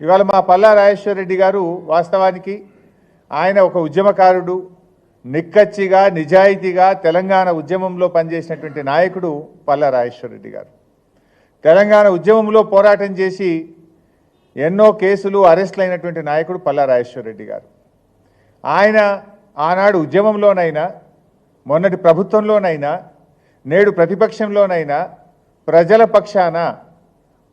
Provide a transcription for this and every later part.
ఇవాళ మా పల్లా రాజేశ్వరరెడ్డి గారు వాస్తవానికి ఆయన ఒక ఉద్యమకారుడు నిక్కచ్చిగా నిజాయితీగా తెలంగాణ ఉద్యమంలో పనిచేసినటువంటి నాయకుడు పల్లా రాజేశ్వరరెడ్డి గారు. తెలంగాణ ఉద్యమంలో పోరాటం చేసి ఎన్నో కేసులు అరెస్టులు అయినటువంటి నాయకుడు పల్లా రాజేశ్వరరెడ్డి గారు. ఆయన ఆనాడు ఉద్యమంలోనైనా మొన్నటి ప్రభుత్వంలోనైనా నేడు ప్రతిపక్షంలోనైనా ప్రజల పక్షాన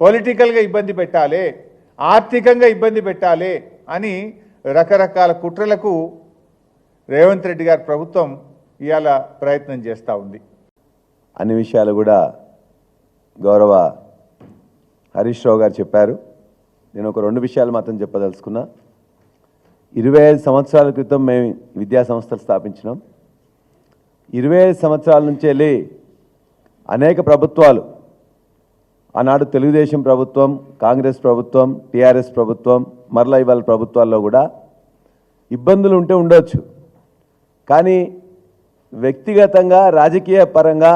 పొలిటికల్గా ఇబ్బంది పెట్టాలి ఆర్థికంగా ఇబ్బంది పెట్టాలి అని రకరకాల కుట్రలకు రేవంత్ రెడ్డి గారి ప్రభుత్వం ఇవాళ ప్రయత్నం చేస్తూ ఉంది. అన్ని విషయాలు కూడా గౌరవ హరీష్ రావు గారు చెప్పారు. నేను ఒక రెండు విషయాలు మాత్రం చెప్పదలుచుకున్నా. ఇరవై ఐదు సంవత్సరాల క్రితం మేము విద్యా సంస్థలు స్థాపించినాం. ఇరవై ఐదు సంవత్సరాల నుంచి వెళ్ళి అనేక ప్రభుత్వాలు ఆనాడు తెలుగుదేశం ప్రభుత్వం కాంగ్రెస్ ప్రభుత్వం టీఆర్ఎస్ ప్రభుత్వం మరలా ఇవాళ ప్రభుత్వాల్లో కూడా ఇబ్బందులు ఉంటే ఉండొచ్చు. కానీ వ్యక్తిగతంగా రాజకీయ పరంగా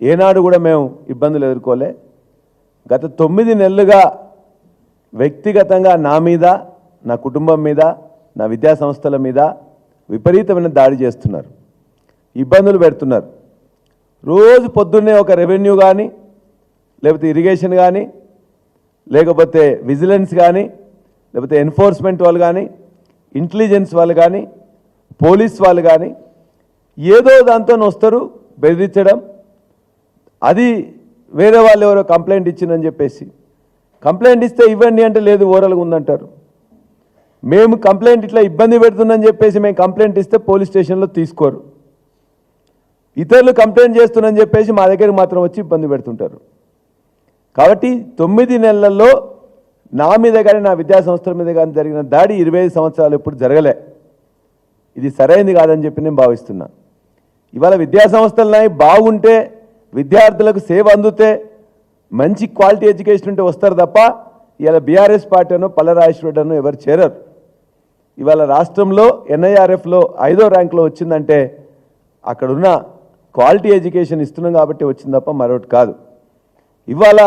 ఏనాడు కూడా మేము ఇబ్బందులు ఎదుర్కోలే. గత తొమ్మిది నెలలుగా వ్యక్తిగతంగా నా మీద నా కుటుంబం మీద నా విద్యా సంస్థల మీద విపరీతమైన దాడి చేస్తున్నారు. ఇబ్బందులు పెడుతున్నారు. రోజు పొద్దున్నే ఒక రెవెన్యూ కానీ లేకపోతే ఇరిగేషన్ కానీ లేకపోతే విజిలెన్స్ కానీ లేకపోతే ఎన్ఫోర్స్మెంట్ వాళ్ళు కానీ ఇంటెలిజెన్స్ వాళ్ళు కానీ పోలీస్ వాళ్ళు కానీ ఏదో దాంతో వస్తారు బెదిరించడం. అది వేరే వాళ్ళు ఎవరో కంప్లైంట్ ఇచ్చిందని చెప్పేసి. కంప్లైంట్ ఇస్తే ఇవ్వండి అంటే లేదు ఓరల్గా ఉందంటారు. మేము కంప్లైంట్ ఇట్లా ఇబ్బంది పెడుతుందని చెప్పేసి మేము కంప్లైంట్ ఇస్తే పోలీస్ స్టేషన్లో తీసుకోరు. ఇతరులు కంప్లైంట్ చేస్తున్నని చెప్పేసి మా దగ్గరికి మాత్రం వచ్చి ఇబ్బంది పెడుతుంటారు. కాబట్టి తొమ్మిది నెలల్లో నా మీద కానీ నా విద్యా సంస్థల మీద కానీ జరిగిన దాడి ఇరవై ఐదు సంవత్సరాలు ఎప్పుడు జరగలే. ఇది సరైనది కాదని చెప్పి నేను భావిస్తున్నా. ఇవాళ విద్యా సంస్థలున్నాయి బాగుంటే విద్యార్థులకు సేవ అందితే మంచి క్వాలిటీ ఎడ్యుకేషన్ ఉంటే వస్తారు తప్ప ఇవాళ బీఆర్ఎస్ పార్టీ అనో పల్లరాజేశ్వరుడు ఎవరు చేరరు. ఇవాళ రాష్ట్రంలో ఎన్ఐఆర్ఎఫ్లో ఐదో ర్యాంక్లో వచ్చిందంటే అక్కడున్న క్వాలిటీ ఎడ్యుకేషన్ ఇస్తున్నాం కాబట్టి వచ్చింది తప్ప మరొకటి కాదు. ఇవాళ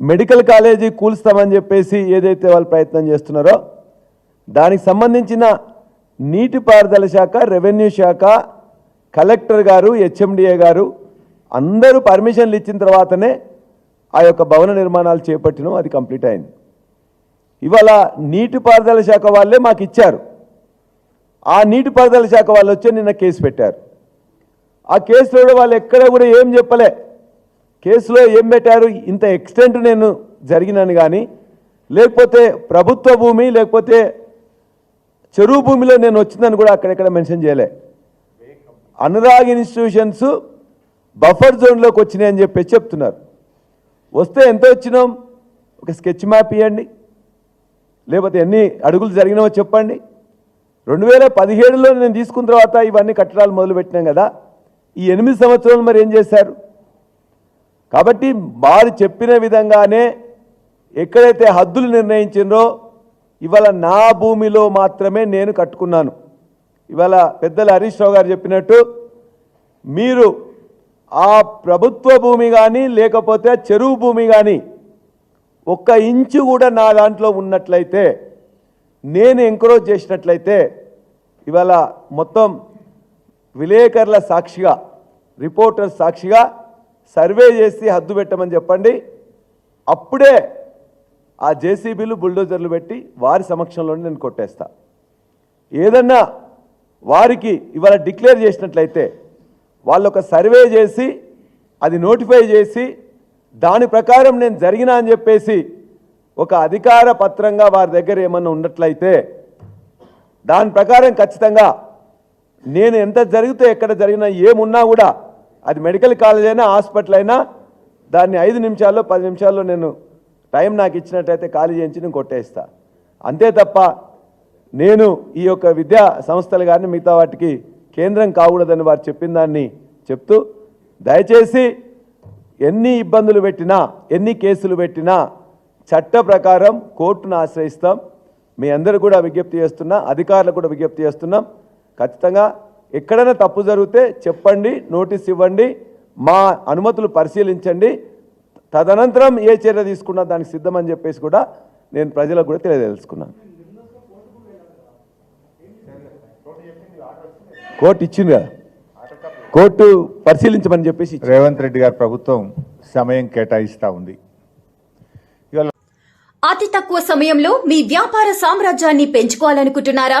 మెడికల్ కాలేజీ కూల్స్తామని చెప్పేసి ఏదైతే వాళ్ళు ప్రయత్నం చేస్తున్నారో దానికి సంబంధించిన నీటిపారుదల శాఖ రెవెన్యూ శాఖ కలెక్టర్ గారు హెచ్ఎండిఏ గారు అందరూ పర్మిషన్లు ఇచ్చిన తర్వాతనే ఆ యొక్క భవన నిర్మాణాలు చేపట్టినాం అది కంప్లీట్ అయింది. ఇవాళ నీటిపారుదల శాఖ వాళ్ళే మాకు ఇచ్చారు. ఆ నీటిపారుదల శాఖ వాళ్ళు వచ్చి నిన్న కేసు పెట్టారు. ఆ కేసులో వాళ్ళు ఎక్కడ కూడా ఏం చెప్పలే. కేసులో ఏం పెట్టారు? ఇంత ఎక్స్టెంట్ నేను జరిగినాను కానీ లేకపోతే ప్రభుత్వ భూమి లేకపోతే చెరువు భూమిలో నేను వచ్చిందని కూడా అక్కడెక్కడ మెన్షన్ చేయలే. అనురాగ్ ఇన్స్టిట్యూషన్స్ బఫర్ జోన్లోకి వచ్చినాయి అని చెప్పి చెప్తున్నారు. వస్తే ఎంత వచ్చినాం? ఒక స్కెచ్ మ్యాప్ ఇవ్వండి. లేకపోతే ఎన్ని అడుగులు జరిగినావో చెప్పండి. రెండు వేల పదిహేడులో నేను తీసుకున్న తర్వాత ఇవన్నీ కట్టడాలు మొదలుపెట్టినాం కదా. ఈ ఎనిమిది సంవత్సరాలు మరి ఏం చేశారు? కాబట్టి వారు చెప్పిన విధంగానే ఎక్కడైతే హద్దులు నిర్ణయించిందో ఇవాళ నా భూమిలో మాత్రమే నేను కట్టుకున్నాను. ఇవాళ పెద్దలు హరీష్ రావు గారు చెప్పినట్టు మీరు ఆ ప్రభుత్వ భూమి కానీ లేకపోతే చెరువు భూమి కానీ ఒక్క ఇంచు కూడా నా దాంట్లో ఉన్నట్లయితే నేను ఎంకరేజ్ చేసినట్లయితే ఇవాళ మొత్తం విలేకరుల సాక్షిగా రిపోర్టర్ సాక్షిగా సర్వే చేసి హద్దు పెట్టమని చెప్పండి. అప్పుడే ఆ జేసీబీలు బుల్డోజర్లు పెట్టి వారి సమక్షంలోనే నేను కొట్టేస్తా. ఏదన్నా వారికి ఇవాళ డిక్లేర్ చేసినట్లయితే వాళ్ళు ఒక సర్వే చేసి అది నోటిఫై చేసి దాని ప్రకారం నేను జరిగినా అని చెప్పేసి ఒక అధికార పత్రంగా వారి దగ్గర ఏమన్నా ఉన్నట్లయితే దాని ప్రకారం ఖచ్చితంగా నేను ఎంత జరిగితే ఎక్కడ జరిగినా ఏమున్నా కూడా అది మెడికల్ కాలేజ్ అయినా హాస్పిటల్ అయినా దాన్ని ఐదు నిమిషాల్లో పది నిమిషాల్లో నేను టైం నాకు ఇచ్చినట్టయితే ఖాళీ చేయించి నేను కొట్టేస్తా. అంతే తప్ప నేను ఈ యొక్క విద్యా సంస్థలు కానీ మిగతా వాటికి కేంద్రం కాకూడదని వారు చెప్పిన దాన్ని చెప్తూ దయచేసి ఎన్ని ఇబ్బందులు పెట్టినా ఎన్ని కేసులు పెట్టినా చట్ట ప్రకారం కోర్టును ఆశ్రయిస్తాం. మీ అందరూ కూడా విజ్ఞప్తి చేస్తున్నా అధికారులు కూడా విజ్ఞప్తి చేస్తున్నాం. ఖచ్చితంగా ఎక్కడైనా తప్పు జరిగితే చెప్పండి నోటీస్ ఇవ్వండి మా అనుమతులు పరిశీలించండి. తదనంతరం ఏ చర్య తీసుకున్నా దానికి సిద్ధమని చెప్పేసి కూడా నేను ప్రజలకు కూడా తెలియదలుచుకున్నాను కోర్టు ఇచ్చింది కదా? కోర్టు పరిశీలించమని చెప్పేసి. రేవంత్ రెడ్డి గారి ప్రభుత్వం సమయం కేటాయిస్తూ ఉంది. అతి తక్కువ సమయంలో మీ వ్యాపార సామ్రాజ్యాన్ని పెంచుకోవాలనుకుంటున్నారా?